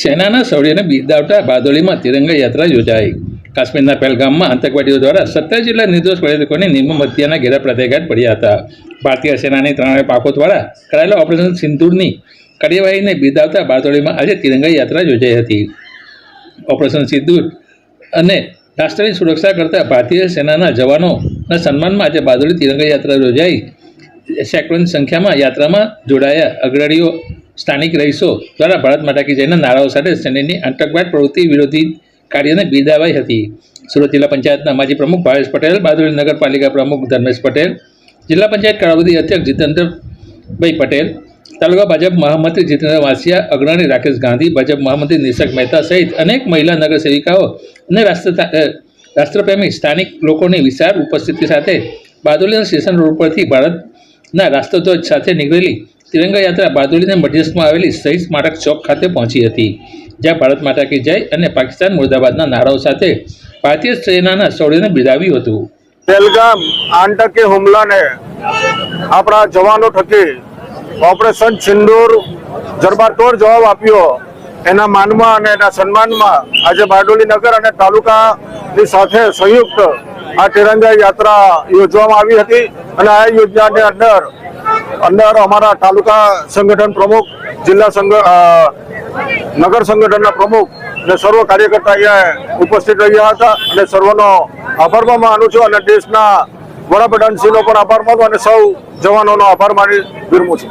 સેનાના શૌર્યને બિરદાવતા બારડોલીમાં તિરંગા યાત્રા યોજાઈ. કાશ્મીરના પહેલગામમાં આતંકવાદીઓ દ્વારા સત્તર જેટલા નિર્દોષ પર્યટકોની નિર્મમ હત્યાના ઘેરા પ્રત્યાઘાત પડ્યા હતા. ભારતીય સેનાની ત્રણેય પાકો દ્વારા કરાયેલા ઓપરેશન સિંદૂરની કાર્યવાહીને બિરદાવતા બારડોલીમાં આજે તિરંગા યાત્રા યોજાઈ હતી. ઓપરેશન સિંદૂર અને રાષ્ટ્રની સુરક્ષા કરતા ભારતીય સેનાના જવાનોના સન્માનમાં આજે બારડોલી તિરંગા યાત્રા યોજાઈ. સેંકડોની સંખ્યામાં યાત્રામાં જોડાયા અગ્રણીઓ સ્થાનિક રહીશો દ્વારા ભારત માતા કી જયના નારાઓ સાથે સેનેની આતંકવાદ પ્રવૃત્તિ વિરોધી કાર્યને બિરદાવાઈ હતી. સુરત જિલ્લા પંચાયતના માજી પ્રમુખ ભાવેશ પટેલ, બારડોલી નગરપાલિકા પ્રમુખ ધર્મેશ પટેલ, જિલ્લા પંચાયત કરાવતી અધ્યક્ષ જીતેન્દ્રભાઈ પટેલ, તાલુકા ભાજપ મહામંત્રી જીતેન્દ્ર વાસિયા, અગ્રણી રાકેશ ગાંધી, ભાજપ મહામંત્રી નિશક મહેતા સહિત અનેક મહિલા નગર સેવિકાઓ અને રાષ્ટ્ર રાષ્ટ્રપ્રેમી સ્થાનિક લોકોની વિશાળ ઉપસ્થિતિ સાથે બારડોલીના સ્ટેશન રોડ પરથી ભારતના રાષ્ટ્રધ્વજ સાથે નીકળેલી તિરંગા યાત્રા બારડોલીના મધ્યસ્થમાં આવેલી શહીદ સ્મારક ચોક ખાતે પહોંચી હતી, જ્યાં ભારત માતા કી જય અને પાકિસ્તાન મુર્દાબાદના નારાઓ સાથે ભારતીય સેનાના શૌર્યને બિરાવ્યું હતું. પહેલગામ આંટકી હુમલાને આપણા જવાનો થકી ઓપરેશન સિંદૂર જરબાતોડ જવાબ આપ્યો. એના માનમાં અને એના સન્માનમાં આજે બારડોલી નગર અને તાલુકાની સાથે સંયુક્ત આ તિરંગા યાત્રા યોજવામાં આવી હતી અને આ યોજનાની અંદર અંદર અમારા તાલુકા સંગઠન પ્રમુખ, જિલ્લા નગર સંગઠનના પ્રમુખ અને સર્વ કાર્યકર્તા અહીંયા ઉપસ્થિત રહ્યા હતા અને સર્વનો આભાર માનું છું અને દેશના વડાપ્રધાનશ્રીનો પણ આભાર માનું અને સૌ જવાનોનો આભાર માની વિરમું છું.